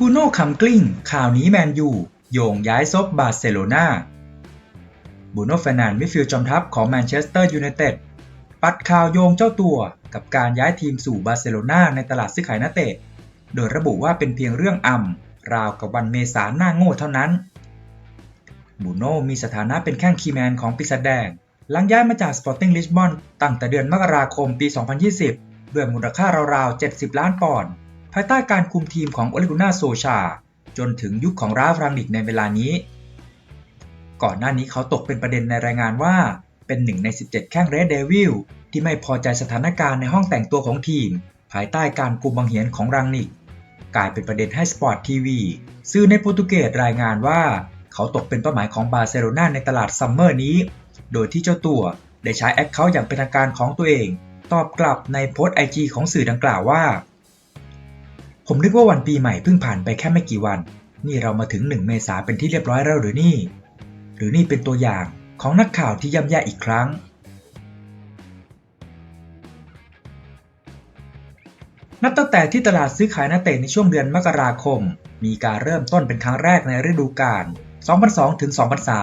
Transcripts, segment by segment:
บูโน่คำกลิ้ง ข่าวนี้แมนยู โยงย้ายซบบาร์เซโลนาบูโน่เฟร์นันมิดฟิลด์จอมทัพของแมนเชสเตอร์ยูไนเต็ดปัดข่าวโยงเจ้าตัวกับการย้ายทีมสู่บาร์เซโลนาในตลาดซื้อขายนักเตะ โดยระบุว่าเป็นเพียงเรื่องอ่ำราวกับวันเมษาหน้าโง่เท่านั้น บูโน่มีสถานะเป็นแข้งคีแมนของปีศาจแดง หลังย้ายมาจากสปอร์ติ้งลิสบอนตั้งแต่เดือนมกราคมปี 2020 ด้วยมูลค่าราวๆ 70 ล้านปอนด์ ภายใต้การคุมทีมของโอเลกุน่าโซชา จนถึงยุคของราฟรังนิกในเวลานี้ ก่อนหน้านี้เขาตกเป็นประเด็นในรายงานว่า เป็นหนึ่งใน 17 แข้งเรดเดวิลที่ไม่พอใจสถานการณ์ในห้องแต่งตัวของทีม ภายใต้การกุมบังเหียนของรังนิก กลายเป็นประเด็นให้สปอร์ตทีวีสื่อในโปรตุเกสรายงานว่า เขาตกเป็นเป้าหมายของบาร์เซโลนาในตลาดซัมเมอร์นี้ โดยที่เจ้าตัวได้ใช้แอคเคาท์อย่างเป็นทางการของตัวเอง ตอบกลับในโพสต์ไอจีของสื่อดังกล่าวว่า ผมนึกว่าวันปีใหม่เพิ่งผ่านไปแค่ไม่กี่วัน นี่เรามาถึงหนึ่งเมษาเป็นที่เรียบร้อยแล้วหรือนี่ หรือนี่เป็นตัวอย่างของนักข่าวที่ย่ำแย่อีกครั้ง นับตั้งแต่ที่ตลาดซื้อขายนักเตะในช่วงเดือนมกราคม มีการเริ่มต้นเป็นครั้งแรกในฤดูกาล 2002 ถึง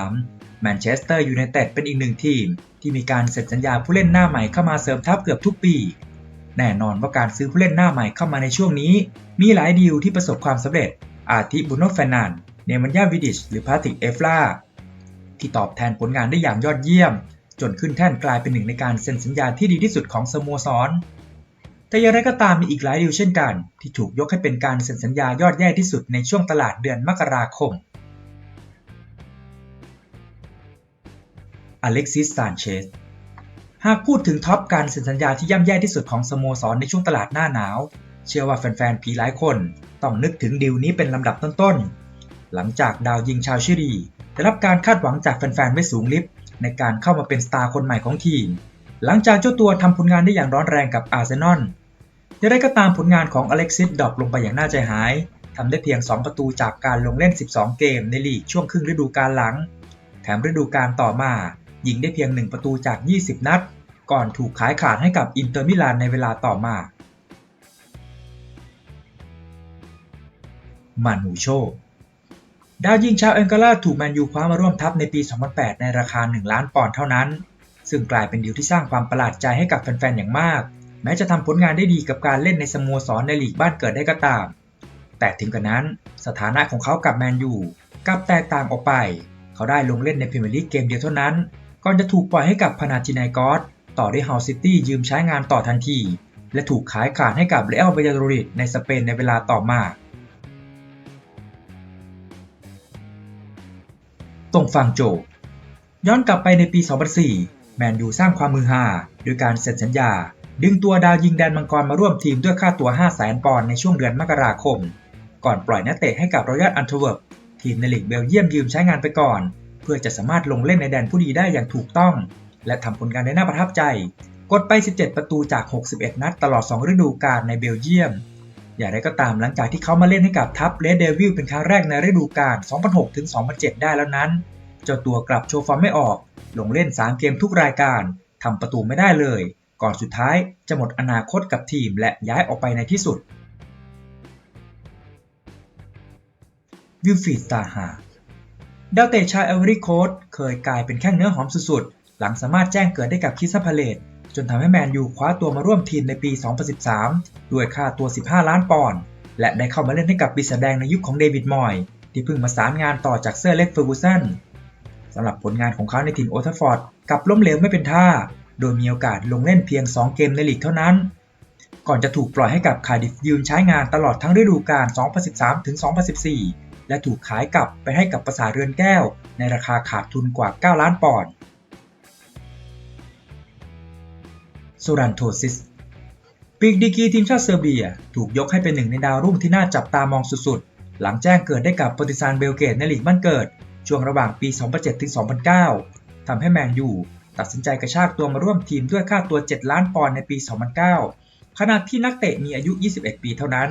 2003 แมนเชสเตอร์ยูไนเต็ดเป็นอีกหนึ่งทีม ที่มีการเซ็นสัญญาผู้เล่นหน้าใหม่เข้ามาเสริมทัพเกือบทุกปี แน่นอนว่าการซื้อผู้เล่นหน้าใหม่เข้ามาในช่วงนี้ มีหลายดีลที่ประสบความสำเร็จ อาทิบุนโนแฟนนันเนมันยาวิดิชหรือพาติกเอฟลาที่ตอบแทนผลงานได้อย่างยอดเยี่ยม จนขึ้นแท่นกลายเป็นหนึ่งในการเซ็นสัญญาที่ดีที่สุดของสโมสร แต่อย่างไรก็ตามมีอีกหลายดีลเช่นกัน ที่ถูกยกให้เป็นการเซ็นสัญญายอดแย่ที่สุดในช่วงตลาดเดือนมกราคมอเล็กซิสซานเชส หากพูดถึงท็อปการเซ็นสัญญาที่ย่ำแย่ที่สุดของสโมสรในช่วงตลาดหน้าหนาว เชื่อว่าแฟนๆผีหลายคนต้องนึกถึงดีลนี้เป็นลำดับต้นๆ หลังจากดาวยิงชาวชิลีได้รับการคาดหวังจากแฟนๆไม่สูงลิฟในการเข้ามาเป็นสตาร์คนใหม่ของทีม หลังจากเจ้าตัวทำผลงานได้อย่างร้อนแรงกับอาร์เซนอลอย่างไรก็ตามผลงานของอเล็กซิสดรอปลงไปอย่างน่าใจหาย ทำได้เพียง 2 ประตูจากการลงเล่น 12 เกมในลีกช่วงครึ่งฤดูกาลหลัง แถมฤดูกาลต่อมายิงได้เพียง 1 ประตูจาก 20 นัด ก่อนถูกขายขาดให้กับอินเตอร์มิลานในเวลาต่อมา มานูโช ดาวยิงชาวแองการาถูกแมนยูคว้ามาร่วมทัพในปี 2008 ในราคา 1 ล้านปอนด์เท่านั้น ซึ่งกลายเป็นดีลที่สร้างความประหลาดใจให้กับแฟนๆ อย่างมาก แม้จะทำผลงานได้ดีกับการเล่นในสโมสรในลีกบ้านเกิดได้ก็ตาม แต่ถึงกระนั้นสถานะของเขากับแมนยูกลับแตกต่างออกไป เขาได้ลงเล่นในพรีเมียร์ลีกเกมเดียวเท่านั้น ก่อนจะถูกปล่อยให้กับพานาจินายกอส ต่อด้วยเฮาซิตี้ยืมใช้งานต่อทันที และถูกขายขาดให้กับเรอัลเบยาโดริดในสเปนในเวลาต่อมา ตรงฟังโจ ย้อนกลับไปในปี 2004 แมนยูสร้างความมือฮาโดยการเซ็นสัญญา ดึงตัวดาวยิงแดนมังกรมาร่วมทีมด้วยค่าตัว 500,000ปอนด์ในช่วงเดือนมกราคม ก่อนปล่อยนักเตะให้กับรอยัลอันเทเวิร์ปทีมในลีกเบลเยียมยืมใช้งานไปก่อน เพื่อจะสามารถลงเล่นในแดนผู้ดีได้อย่างถูกต้อง และทำผลงานได้น่าประทับใจ กดไป 17 ประตูจาก 61 นัดตลอด 2 ฤดูกาลในเบลเยียม อย่างไรก็ตามหลังจากที่เขามาเล่นให้กับทัพเรดเดวิลเป็นครั้งแรกในฤดูกาล 2006-2007 ได้แล้วนั้น เจ้าตัวกลับโชว์ฟอร์มไม่ออก ลงเล่น 3 เกมทุกรายการทำประตูไม่ได้เลย ก่อนสุดท้ายจะหมดอนาคตกับทีมและย้ายออกไปในที่สุดวิลฟรีดตาฮาดาวเตะชาวเอเวอรี่โคสเคยกลายเป็นแข้งเนื้อหอมสุดๆ หลังสามารถแจ้งเกิดได้กับคิสซาพาเลตจนทำให้แมนยูคว้าตัวมาร่วมทีมในปี 2013 ด้วยค่าตัว 15 ล้านปอนด์และได้เข้ามาเล่นให้กับปีศาจแดงในยุคของเดวิดมอย ที่เพิ่งมาสารงานต่อจากเซอร์เล็กเฟอร์กูสันสำหรับผลงานของเขาในทีมโอทัฟฟอร์ดกลับล้มเหลวไม่เป็นท่า โดยมีโอกาสลงเล่นเพียง 2 เกมในลีกเท่านั้น ก่อนจะถูกปล่อยให้กับคาร์ดิฟยืมใช้งานตลอดทั้งฤดูกาล 2013-2014 และถูกขายกลับไปให้กับประสาเรือนแก้ว ในราคาขาดทุนกว่า 9 ล้านปอนด์ ซรันโทซิส ปีกดีกีทีมชาติเซอร์เบีย ถูกยกให้เป็นหนึ่งในดาวรุ่งที่น่าจับตามองสุดๆ หลังแจ้งเกิดได้กับปฏิซานเบลเกตในลีกบ้านเกิด ช่วงระหว่างปี 2007-2009 ทำให้แมนยูตัดสินใจกระชากตัวมาร่วมทีมด้วยค่าตัว 7 ล้านปอนด์ในปี 2009 ขณะที่นักเตะมีอายุ 21 ปีเท่านั้น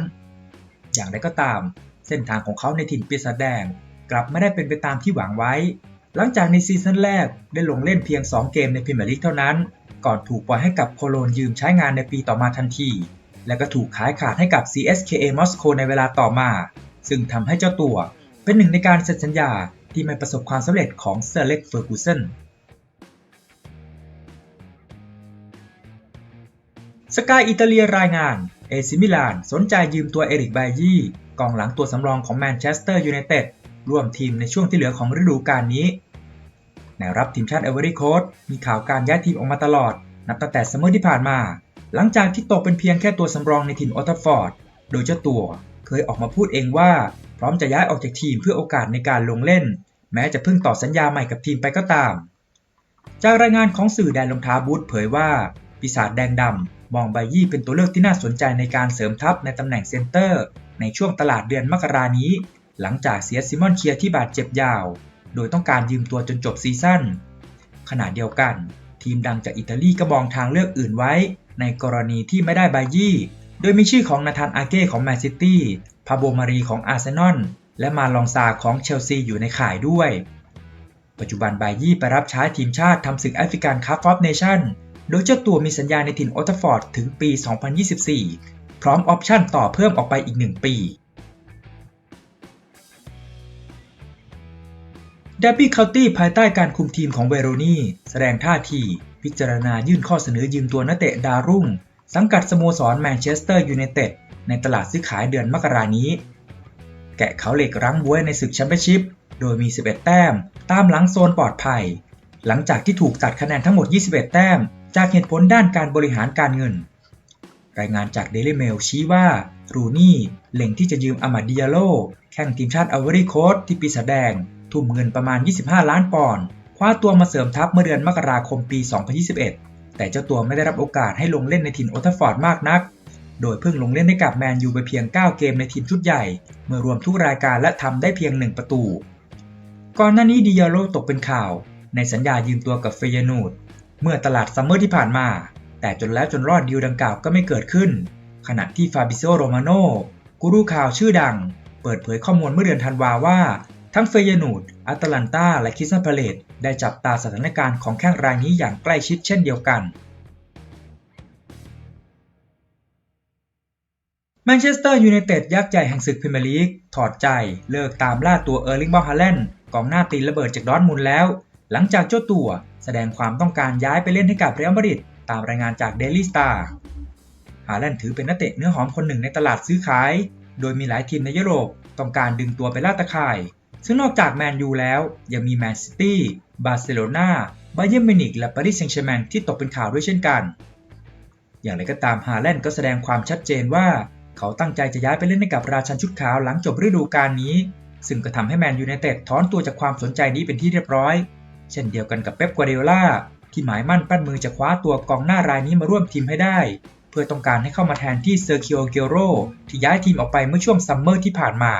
อย่างไรก็ตาม เส้นทางของเขาในถิ่นปีศาจแดง กลับไม่ได้เป็นไปตามที่หวังไว้ หลังจากในซีซั่นแรกได้ลงเล่นเพียง 2 เกมในพรีเมียร์ลีกเท่านั้น ก่อนถูกปล่อยให้กับโคโลนยืมใช้งานในปีต่อมาทันที และก็ถูกขายขาดให้กับ CSKA มอสโกในเวลาต่อมา ซึ่งทำให้เจ้าตัวเป็นหนึ่งในการเซ็นสัญญาที่ไม่ประสบความสำเร็จของเซอร์เล็กเฟอร์กูสันสกายอิตาเลียรายงาน เอซิมิลานสนใจยืมตัวเอริกไบยี่กองหลังตัวสำรองของแมนเชสเตอร์ยูไนเต็ด ร่วมทีมในช่วงที่เหลือของฤดูกาลนี้ในวรับทีมชาติเอเวอรี่โคสมีข่าวการย้ายทีมออกมาตลอด นับตั้งแต่ซัมเมอร์ที่ผ่านมา หลังจากที่ตกเป็นเพียงแค่ตัวสำรองในทีมออตฟอร์ด โดยเจ้าตัวเคยออกมาพูดเองว่า พร้อมจะย้ายออกจากทีมเพื่อโอกาสในการลงเล่น แม้จะเพิ่งต่อสัญญาใหม่กับทีมไปก็ตาม จากรายงานของสื่อแดนลงท้าบูธเผยว่า ปีศาจแดงดำมองไบยี่เป็นตัวเลือกที่น่าสนใจในการเสริมทัพในตำแหน่งเซนเตอร์ ในช่วงตลาดเดือนมกรานี้ หลังจากเสียซิมอนเคียร์ที่บาดเจ็บยาว โดยต้องการยืมตัวจนจบซีซั่น ขณะเดียวกัน ทีมดังจากอิตาลีก็มองทางเลือกอื่นไว้ ในกรณีที่ไม่ได้ไบยี่ โดยมีชื่อของนาธานอาเก้ของแมนซิตี้ พาโบมารีของอาร์เซนอล และมาลองซาของเชลซีอยู่ในข่ายด้วย ปัจจุบันไบยี่ไปรับใช้ทีมชาติทำศึกแอฟริกันคัพฟอฟเนชั่น โดยเจ้าตัวมีสัญญาในถิ่นโอตฟอร์ดถึงปี 2024 พร้อมออปชั่นต่อเพิ่มออกไปอีก 1 ปี ดบบี้เคาตี้ภายใต้การคุมทีมของเวโรนีแสดงท่าที พิจารณายื่นข้อเสนอยืมตัวนักเตะดารุ่ง สังกัดสโมสรแมนเชสเตอร์ยูไนเต็ดในตลาดซื้อขายเดือนมกรานี้ แกะเขาเหล็กรั้งบวยในศึกแชมเปี้ยนชิพ โดยมี 11 แต้ม ตามหลังโซนปลอดภัย หลังจากที่ถูกตัดคะแนนทั้งหมด 21 แต้ม จากเหตุผลด้านการบริหารการเงิน รายงานจากเดลิเมลชี้ว่ารูนี่เล็งที่จะยืมอามาดิยาโลแข่งทีมชาติอเวอรี่โคสที่ปีศาจแดง ทุ่มเงินประมาณ 25 ล้านปอนด์คว้าตัวมาเสริมทัพเมื่อเดือนมกราคมปี 2021 แต่เจ้าตัวไม่ได้รับโอกาสให้ลงเล่นในทีมโอทัฟฟอร์ดมากนัก โดยเพิ่งลงเล่นให้กับแมนยูไปเพียง 9 เกมในทีมชุดใหญ่ เมื่อรวมทุกรายการและทำได้เพียง 1 ประตู ก่อนหน้านี้ดิยาโลตกเป็นข่าว ในสัญญายืมตัวกับเฟยนูดเมื่อตลาดซัมเมอร์ที่ผ่านมา แต่จนแล้วจนรอดดีลดังกล่าวก็ไม่เกิดขึ้น ขณะที่ฟาบิโซโรมาโนกูรูข่าวชื่อดัง เปิดเผยข้อมูลเมื่อเดือนธันวาว่า ทั้งเฟยนูดอัตแลนตา และคิสซันพาเลตได้จับตาสถานการณ์ของแข้งรายนี้อย่างใกล้ชิดเช่นเดียวกัน แมนเชสเตอร์ยูไนเต็ดยักษ์ใหญ่แห่งศึกพรีเมียร์ลีก ถอดใจเลิกตามล่าตัวเออร์ลิงบอลฮาแลนด์กองหน้าตีระเบิดจากดอร์ทมุนแล้ว หลังจากเจ้าตัวแสดงความต้องการย้ายไปเล่นให้กับเรอัลมาดริดตามรายงานจากเดลี่สตาร์ฮาแลนด์ถือเป็นนักเตะเนื้อหอมคนหนึ่งในตลาดซื้อขาย โดยมีหลายทีมในยุโรปต้องการดึงตัวไปล่าตะข่าย ซึ่งนอกจากแมนยูแล้ว ยังมีแมนซิตี้ บาร์เซโลนาบาเยิร์นมิวนิกและปารีสแซงต์แชร์แมงที่ตกเป็นข่าวด้วยเช่นกัน อย่างไรก็ตามฮาแลนด์ก็แสดงความชัดเจนว่า เขาตั้งใจจะย้ายไปเล่นให้กับราชันชุดขาวหลังจบฤดูกาลนี้ ซึ่งก็ทำให้แมนยูไนเต็ดถอนตัวจากความสนใจนี้เป็นที่เรียบร้อย เช่นเดียวกันกับเป๊ปกัวเดล่าที่หมายมั่นปั้นมือจะคว้าตัวกองหน้ารายนี้มาร่วมทีมให้ได้ เพื่อต้องการให้เข้ามาแทนที่เซอร์คิโอเกโรที่ย้ายทีมออกไปเมื่อช่วงซัมเมอร์ที่ผ่านมา